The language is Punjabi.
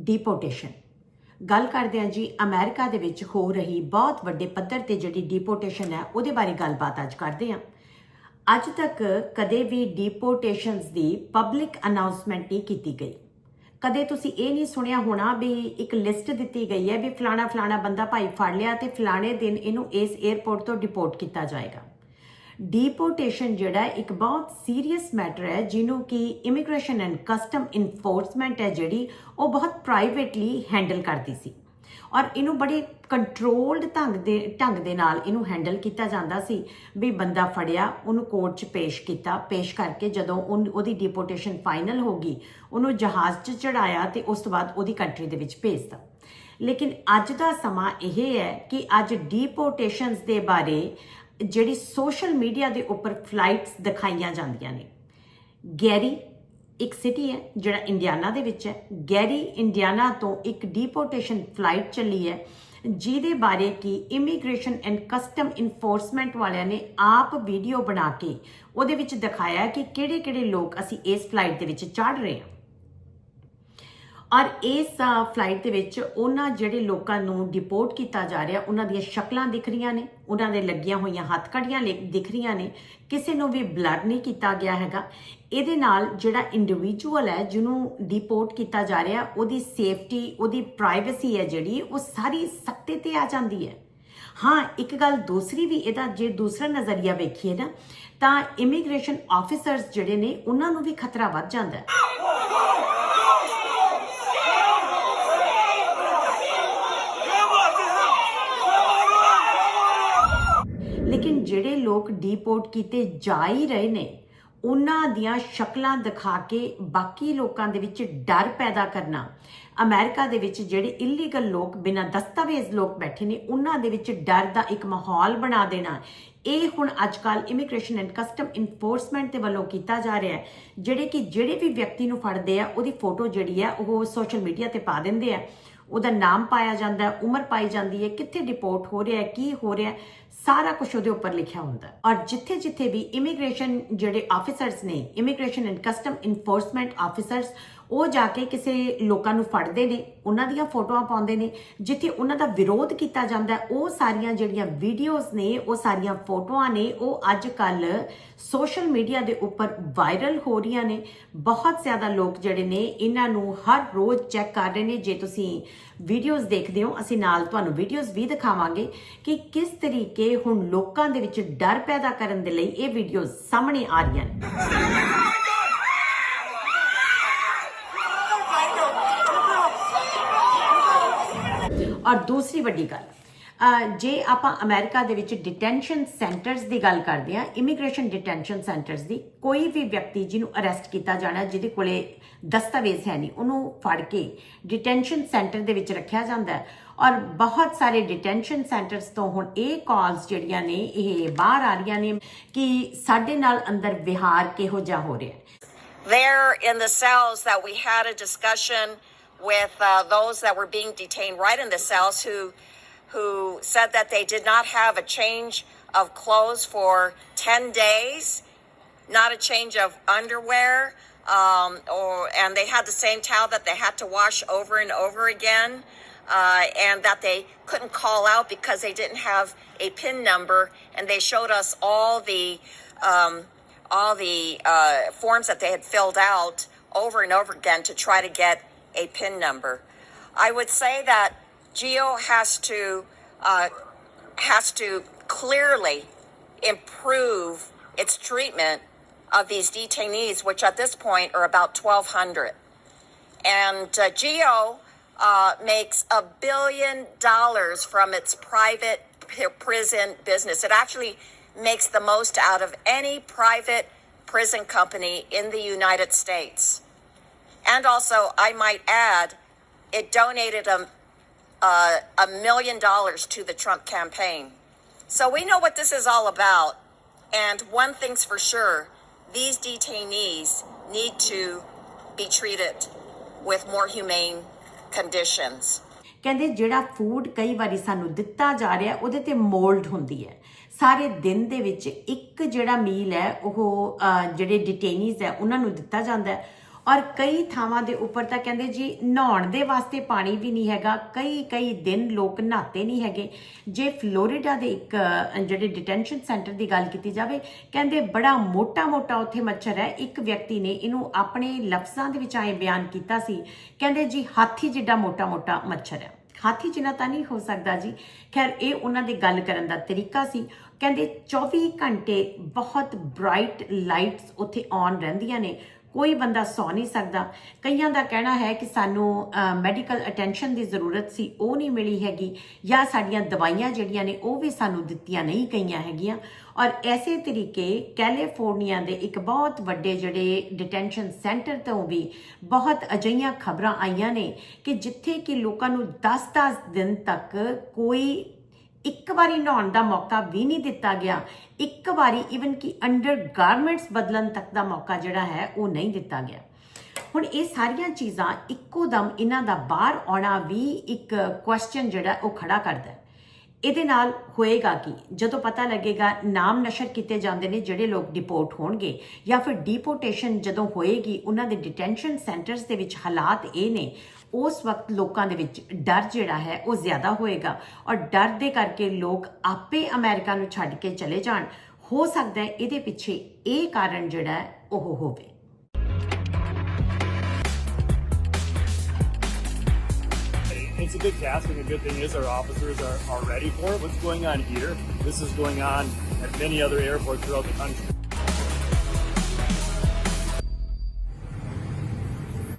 ਡਿਪੋਰਟੇਸ਼ਨ ਗੱਲ ਕਰਦੇ ਹਾਂ ਜੀ, ਅਮਰੀਕਾ ਦੇ ਵਿੱਚ ਹੋ ਰਹੀ ਬਹੁਤ ਵੱਡੇ ਪੱਧਰ ਤੇ ਜਿਹੜੀ ਡਿਪੋਰਟੇਸ਼ਨ ਹੈ, ਉਹਦੇ ਬਾਰੇ ਗੱਲਬਾਤ ਅੱਜ ਕਰਦੇ ਹਾਂ। ਅੱਜ ਤੱਕ ਕਦੇ ਵੀ ਡਿਪੋਰਟੇਸ਼ਨਸ ਦੀ ਪਬਲਿਕ ਅਨਾਉਂਸਮੈਂਟ ਨਹੀਂ ਕੀਤੀ ਗਈ। ਕਦੇ ਤੁਸੀਂ ਇਹ ਨਹੀਂ ਸੁਣਿਆ ਹੋਣਾ ਵੀ ਇੱਕ ਲਿਸਟ ਦਿੱਤੀ ਗਈ ਹੈ ਵੀ ਫਲਾਣਾ ਫਲਾਣਾ ਬੰਦਾ ਭਾਈ ਫੜ ਲਿਆ ਤੇ ਫਲਾਣੇ ਦਿਨ ਇਹਨੂੰ ਇਸ 에ਅਰਪੋਰਟ ਤੋਂ ਡਿਪੋਰਟ ਕੀਤਾ ਜਾਏਗਾ। ਡਿਪੋਰਟੇਸ਼ਨ ਜਿਹੜਾ ਇੱਕ ਬਹੁਤ ਸੀਰੀਅਸ ਮੈਟਰ ਹੈ, ਜਿਹਨੂੰ ਕਿ ਇਮੀਗ੍ਰੇਸ਼ਨ ਐਂਡ ਕਸਟਮ ਇਨਫੋਰਸਮੈਂਟ ਹੈ ਜਿਹੜੀ, ਉਹ ਬਹੁਤ ਪ੍ਰਾਈਵੇਟਲੀ ਹੈਂਡਲ ਕਰਦੀ ਸੀ। ਔਰ ਇਹਨੂੰ ਬੜੇ ਕੰਟਰੋਲਡ ਢੰਗ ਦੇ ਢੰਗ ਦੇ ਨਾਲ ਇਹਨੂੰ ਹੈਂਡਲ ਕੀਤਾ ਜਾਂਦਾ ਸੀ ਵੀ ਬੰਦਾ ਫੜਿਆ, ਉਹਨੂੰ ਕੋਰਟ 'ਚ ਪੇਸ਼ ਕੀਤਾ, ਪੇਸ਼ ਕਰਕੇ ਜਦੋਂ ਉਹਦੀ ਡਿਪੋਰਟੇਸ਼ਨ ਫਾਈਨਲ ਹੋ ਗਈ, ਉਹਨੂੰ ਜਹਾਜ਼ 'ਚ ਚੜਾਇਆ ਤੇ ਉਸ ਤੋਂ ਬਾਅਦ ਉਹਦੀ ਕੰਟਰੀ ਦੇ ਵਿੱਚ ਭੇਜਤਾ। ਲੇਕਿਨ ਅੱਜ ਦਾ ਸਮਾਂ ਇਹ ਹੈ ਕਿ ਅੱਜ ਡਿਪੋਰਟੇਸ਼ਨਸ ਦੇ ਬਾਰੇ ਜਿਹੜੀ ਸੋਸ਼ਲ ਮੀਡੀਆ ਦੇ ਉੱਪਰ ਫਲਾਈਟਸ ਦਿਖਾਈਆਂ ਜਾਂਦੀਆਂ ਨੇ। ਗੈਰੀ ਇੱਕ ਸਿਟੀ ਹੈ, ਜਿਹੜਾ ਇੰਡੀਆਨਾ ਦੇ ਵਿੱਚ ਹੈ। ਗੈਰੀ ਇੰਡੀਆਨਾ ਤੋਂ ਇੱਕ ਡਿਪੋਰਟੇਸ਼ਨ ਫਲਾਈਟ ਚੱਲੀ ਹੈ, ਜਿਹਦੇ ਬਾਰੇ ਕਿ ਇਮੀਗ੍ਰੇਸ਼ਨ ਐਂਡ ਕਸਟਮ ਇਨਫੋਰਸਮੈਂਟ ਵਾਲਿਆਂ ਨੇ ਆਪ ਵੀਡੀਓ ਬਣਾ ਕੇ ਉਹਦੇ ਵਿੱਚ ਦਿਖਾਇਆ ਕਿ ਕਿਹੜੇ-ਕਿਹੜੇ ਲੋਕ ਅਸੀਂ ਇਸ ਫਲਾਈਟ ਦੇ ਵਿੱਚ ਚੜ੍ਹ ਰਹੇ ਹਾਂ। ਔਰ ਇਸ ਫਲਾਈਟ ਦੇ ਵਿੱਚ ਉਹਨਾਂ ਜਿਹੜੇ ਲੋਕਾਂ ਨੂੰ ਡਿਪੋਰਟ ਕੀਤਾ ਜਾ ਰਿਹਾ, ਉਹਨਾਂ ਦੀਆਂ ਸ਼ਕਲਾਂ ਦਿਖ ਰਹੀਆਂ ਨੇ, ਉਹਨਾਂ ਦੇ ਲੱਗੀਆਂ ਹੋਈਆਂ ਹੱਥਕੜੀਆਂ ਲਿ- ਦਿਖ ਰਹੀਆਂ ਨੇ, ਕਿਸੇ ਨੂੰ ਵੀ ਬਲਰ ਨਹੀਂ ਕੀਤਾ ਗਿਆ ਹੈਗਾ। ਇਹਦੇ ਨਾਲ ਜਿਹੜਾ ਇੰਡੀਵਿਜੂਅਲ ਹੈ, ਜਿਹਨੂੰ ਡਿਪੋਰਟ ਕੀਤਾ ਜਾ ਰਿਹਾ, ਉਹਦੀ ਸੇਫਟੀ ਉਹਦੀ ਪ੍ਰਾਈਵੇਸੀ ਹੈ ਜਿਹੜੀ, ਉਹ ਸਾਰੀ ਸਖਤੇ ਤੇ ਆ ਜਾਂਦੀ ਹੈ। ਹਾਂ, ਇੱਕ ਗੱਲ ਦੂਸਰੀ ਵੀ ਇਹਦਾ, ਜੇ ਦੂਸਰਾ ਨਜ਼ਰੀਆ ਵੇਖੀਏ ਨਾ, ਤਾਂ ਇਮੀਗ੍ਰੇਸ਼ਨ ਆਫੀਸਰਸ ਜਿਹੜੇ ਨੇ, ਉਹਨਾਂ ਨੂੰ ਵੀ ਖਤਰਾ ਵੱਧ ਜਾਂਦਾ ਹੈ। ਲੇਕਿਨ ਜਿਹੜੇ ਲੋਕ ਡੀਪੋਰਟ ਕੀਤੇ ਜਾ ਹੀ ਰਹੇ ਨੇ, ਉਹਨਾਂ ਦੀਆਂ ਸ਼ਕਲਾਂ ਦਿਖਾ ਕੇ ਬਾਕੀ ਲੋਕਾਂ ਦੇ ਵਿੱਚ ਡਰ ਪੈਦਾ ਕਰਨਾ, ਅਮਰੀਕਾ ਦੇ ਵਿੱਚ ਜਿਹੜੇ ਇਲੀਗਲ ਲੋਕ, ਬਿਨਾਂ ਦਸਤਾਵੇਜ਼ ਲੋਕ ਬੈਠੇ ਨੇ, ਉਹਨਾਂ ਦੇ ਵਿੱਚ ਡਰ ਦਾ ਇੱਕ ਮਾਹੌਲ ਬਣਾ ਦੇਣਾ, ਇਹ ਹੁਣ ਅੱਜਕੱਲ ਇਮੀਗ੍ਰੇਸ਼ਨ ਐਂਡ ਕਸਟਮ ਇਨਫੋਰਸਮੈਂਟ ਦੇ ਵੱਲੋਂ ਕੀਤਾ ਜਾ ਰਿਹਾ ਹੈ, ਜਿਹੜੇ ਕਿ ਜਿਹੜੇ ਵੀ ਵਿਅਕਤੀ ਨੂੰ ਫੜਦੇ ਆ, ਉਹਦੀ ਫੋਟੋ ਜਿਹੜੀ ਹੈ, ਉਹ ਸੋਸ਼ਲ ਮੀਡੀਆ ਤੇ ਪਾ ਦਿੰਦੇ ਆ। ਉਹਦਾ ਨਾਮ ਪਾਇਆ ਜਾਂਦਾ ਹੈ, ਉਮਰ ਪਾਈ ਜਾਂਦੀ ਹੈ, ਕਿੱਥੇ ਡਿਪੋਰਟ ਹੋ ਰਿਹਾ ਹੈ, ਕੀ ਹੋ ਰਿਹਾ ਹੈ, ਸਾਰਾ ਕੁਝ ਉਹਦੇ ਉੱਪਰ ਲਿਖਿਆ ਹੁੰਦਾ ਔਰ ਜਿੱਥੇ ਜਿੱਥੇ ਵੀ ਇਮੀਗ੍ਰੇਸ਼ਨ ਜਿਹੜੇ ਆਫੀਸਰਸ ਨੇ immigration and custom enforcement officers ਉਹ ਜਾ ਕੇ ਕਿਸੇ ਲੋਕਾਂ ਨੂੰ ਫੜਦੇ ਨੇ, ਉਹਨਾਂ ਦੀਆਂ ਫੋਟੋਆਂ ਪਾਉਂਦੇ ਨੇ, ਜਿੱਥੇ ਉਹਨਾਂ ਦਾ ਵਿਰੋਧ ਕੀਤਾ ਜਾਂਦਾ ਉਹ ਸਾਰੀਆਂ ਜਿਹੜੀਆਂ ਵੀਡੀਓਜ਼ ਨੇ, ਉਹ ਸਾਰੀਆਂ ਫੋਟੋਆਂ ਨੇ, ਉਹ ਅੱਜ ਕੱਲ ਸੋਸ਼ਲ ਮੀਡੀਆ ਦੇ ਉੱਪਰ ਵਾਇਰਲ ਹੋ ਰਹੀਆਂ ਨੇ। ਬਹੁਤ ਜ਼ਿਆਦਾ ਲੋਕ ਜਿਹੜੇ ਨੇ, ਇਹਨਾਂ ਨੂੰ ਹਰ ਰੋਜ਼ ਚੈੱਕ ਕਰ ਰਹੇ ਨੇ। ਜੇ ਤੁਸੀਂ ਵੀਡੀਓਜ਼ ਦੇਖਦੇ ਹੋ, ਅਸੀਂ ਨਾਲ ਤੁਹਾਨੂੰ ਵੀਡੀਓਜ਼ ਵੀ ਦਿਖਾਵਾਂਗੇ ਕਿ ਕਿਸ ਤਰੀਕੇ ਹੁਣ ਲੋਕਾਂ ਦੇ ਵਿੱਚ ਡਰ ਪੈਦਾ ਕਰਨ ਦੇ ਲਈ ਇਹ ਵੀਡੀਓਜ਼ ਸਾਹਮਣੇ ਆ ਰਹੀਆਂ ਨੇ। ਔਰ ਦੂਸਰੀ ਵੱਡੀ ਗੱਲ ਜੇ ਆਪਾਂ ਅਮਰੀਕਾ ਦੇ ਵਿੱਚ ਡਿਟੈਂਸ਼ਨ ਸੈਂਟਰਸ ਦੀ ਗੱਲ ਕਰਦੇ ਹਾਂ ਇਮੀਗ੍ਰੇਸ਼ਨ ਡਿਟੈਂਸ਼ਨ ਸੈਂਟਰਸ ਦੀ, ਕੋਈ ਵੀ ਵਿਅਕਤੀ ਜਿਹਨੂੰ ਅਰੈਸਟ ਕੀਤਾ ਜਾਣਾ, ਜਿਹਦੇ ਕੋਲੇ ਦਸਤਾਵੇਜ਼ ਹੈ ਨਹੀਂ, ਉਹਨੂੰ ਫੜ ਕੇ ਡਿਟੈਂਸ਼ਨ ਸੈਂਟਰ ਦੇ ਵਿੱਚ ਰੱਖਿਆ ਜਾਂਦਾ ਹੈ। ਔਰ ਬਹੁਤ ਸਾਰੇ ਡਿਟੈਂਸ਼ਨ ਸੈਂਟਰਸ ਤੋਂ ਹੁਣ ਇਹ ਕਾਲਸ ਜਿਹੜੀਆਂ ਨੇ, ਇਹ ਬਾਹਰ ਆ ਰਹੀਆਂ ਨੇ ਕਿ ਸਾਡੇ ਨਾਲ ਅੰਦਰ ਵਿਹਾਰ ਕਿਹੋ ਜਿਹਾ ਹੋ ਰਿਹਾ There in the cells that we had a discussion with uh, those that were being detained right in the cells who who said that they did not have a change of clothes for 10 days, not a change of underwear, um, or and they had the same towel that they had to wash over and over again. Uh, and that they couldn't call out because they didn't have a PIN number, and they showed us all the um, all the uh, forms that they had filled out over and over again to try to get a PIN number. I would say that Geo has to uh, has to clearly improve its treatment of these detainees, which at this point are about 1,200. And uh, Geo uh, makes a billion dollars from its private p- prison business. It actually makes the most out of any private prison company in the United States. And also, I might add, it donated a, uh, a million dollars to the Trump campaign. So we know what this is all about. And one thing's for sure these detainees need to be treated with more humane conditions. ਕਹਿੰਦੇ ਜਿਹੜਾ ਫੂਡ ਕਈ ਵਾਰੀ ਸਾਨੂੰ ਦਿੱਤਾ ਜਾ ਰਿਹਾ ਉਹਦੇ ਤੇ ਮੋਲਡ ਹੁੰਦੀ ਹੈ ਸਾਰੇ ਦਿਨ ਦੇ ਵਿੱਚ ਇੱਕ ਜਿਹੜਾ ਮੀਲ ਹੈ ਉਹ ਅਹ, ਜਿਹੜੇ ਡਿਟੇਨੀਜ਼ ਹੈ ਉਹਨਾਂ ਨੂੰ ਦਿੱਤਾ ਜਾਂਦਾ ਹੈ ਔਰ ਕਈ ਥਾਵਾਂ ਦੇ ਉੱਪਰ ਤਾਂ ਕਹਿੰਦੇ ਜੀ ਨਹਾਉਣ ਦੇ ਵਾਸਤੇ ਪਾਣੀ ਵੀ ਨਹੀਂ ਹੈਗਾ, ਕਈ ਕਈ ਦਿਨ ਲੋਕ ਨਹਾਤੇ ਨਹੀਂ ਹੈਗੇ। ਜੇ ਫਲੋਰੀਡਾ ਦੇ ਇੱਕ ਜਿਹੜੇ ਡਿਟੈਂਸ਼ਨ ਸੈਂਟਰ ਦੀ ਗੱਲ ਕੀਤੀ ਜਾਵੇ, ਕਹਿੰਦੇ ਬੜਾ ਮੋਟਾ-ਮੋਟਾ ਉੱਥੇ ਮੱਛਰ ਹੈ। ਇੱਕ ਵਿਅਕਤੀ ਨੇ ਇਹਨੂੰ ਆਪਣੇ ਲਫ਼ਜ਼ਾਂ ਦੇ ਵਿੱਚ ਆਏ ਬਿਆਨ ਕੀਤਾ ਸੀ, ਕਹਿੰਦੇ ਜੀ ਹਾਥੀ ਜਿੱਡਾ ਮੋਟਾ-ਮੋਟਾ ਮੱਛਰ ਹੈ। ਹਾਥੀ ਜਿੰਨਾ ਤਾਂ ਨਹੀਂ ਹੋ ਸਕਦਾ ਜੀ। ਖੈਰ, ਇਹ ਉਹਨਾਂ ਦੇ ਗੱਲ ਕਰਨ ਦਾ ਤਰੀਕਾ ਸੀ। ਕਹਿੰਦੇ 24 ਘੰਟੇ ਬਹੁਤ ਬ੍ਰਾਈਟ ਲਾਈਟਸ ਉੱਥੇ ਔਨ ਰਹਿੰਦੀਆਂ ਨੇ। ਕੋਈ ਬੰਦਾ ਸੌ ਨਹੀਂ ਸਕਦਾ। ਕਈਆਂ ਦਾ ਕਹਿਣਾ ਹੈ ਕਿ ਸਾਨੂੰ ਮੈਡੀਕਲ ਅਟੈਂਸ਼ਨ ਦੀ ਜ਼ਰੂਰਤ ਸੀ, ਉਹ ਨਹੀਂ ਮਿਲੀ ਹੈਗੀ। ਜਾਂ ਸਾਡੀਆਂ ਦਵਾਈਆਂ ਜਿਹੜੀਆਂ ਨੇ, ਉਹ ਵੀ ਸਾਨੂੰ ਦਿੱਤੀਆਂ ਨਹੀਂ ਗਈਆਂ ਹੈਗੀਆਂ। ਔਰ ਐਸੇ ਤਰੀਕੇ ਕੈਲੀਫੋਰਨੀਆ ਦੇ ਇੱਕ ਬਹੁਤ ਵੱਡੇ ਜਿਹੜੇ ਡਿਟੈਂਸ਼ਨ ਸੈਂਟਰ ਤੋਂ ਵੀ ਬਹੁਤ ਅਜਈਆਂ ਖਬਰਾਂ ਆਈਆਂ ਨੇ ਕਿ ਜਿੱਥੇ ਕਿ ਲੋਕਾਂ ਨੂੰ 10-10 ਦਿਨ ਤੱਕ ਕੋਈ ਇੱਕ ਵਾਰੀ ਨਹਾਉਣ ਦਾ ਮੌਕਾ ਵੀ ਨਹੀਂ ਦਿੱਤਾ ਗਿਆ। ਇੱਕ ਵਾਰੀ ਇਵਨ ਕਿ ਅੰਡਰ ਗਾਰਮੈਂਟਸ ਬਦਲਣ ਤੱਕ ਦਾ ਮੌਕਾ ਜਿਹੜਾ ਹੈ, ਉਹ ਨਹੀਂ ਦਿੱਤਾ ਗਿਆ। ਹੁਣ ਇਹ ਸਾਰੀਆਂ ਚੀਜ਼ਾਂ ਇੱਕੋ ਦਮ ਇਹਨਾਂ ਦਾ ਬਾਹਰ ਆਉਣਾ ਵੀ ਇੱਕ ਕੁਐਸਚਨ ਜਿਹੜਾ ਉਹ ਖੜਾ ਕਰਦਾ ਹੈ। ਇਹਦੇ ਨਾਲ ਹੋਏਗਾ ਕਿ? ਜਦੋਂ ਪਤਾ ਲੱਗੇਗਾ ਨਾਮ ਨਸ਼ਰ ਕੀਤੇ ਜਾਂਦੇ ਨੇ ਜਿਹੜੇ ਲੋਕ ਡਿਪੋਰਟ ਹੋਣਗੇ ਜਾਂ ਫਿਰ ਡਿਪੋਰਟੇਸ਼ਨ ਜਦੋਂ ਹੋਏਗੀ, ਉਹਨਾਂ ਦੇ ਡਿਟੈਂਸ਼ਨ ਸੈਂਟਰਸ ਦੇ ਵਿੱਚ ਹਾਲਾਤ ਇਹ ਨੇ, ਉਸ ਵਕਤ ਲੋਕਾਂ ਦੇ ਵਿੱਚ ਡਰ ਜਿਹੜਾ ਹੈ ਉਹ ਜ਼ਿਆਦਾ ਹੋਏਗਾ ਔਰ ਡਰ ਦੇ ਕਰਕੇ ਲੋਕ ਆਪੇ ਅਮਰੀਕਾ ਨੂੰ ਛੱਡ ਕੇ ਚਲੇ ਜਾਣ। ਹੋ ਸਕਦਾ ਹੈ ਇਹਦੇ ਪਿੱਛੇ ਇਹ ਕਾਰਨ ਜਿਹੜਾ ਉਹ ਹੋਵੇ। It's a good task, and the good thing is our officers are, are ready for it. What's going on here? This is going on at many other airports throughout the country.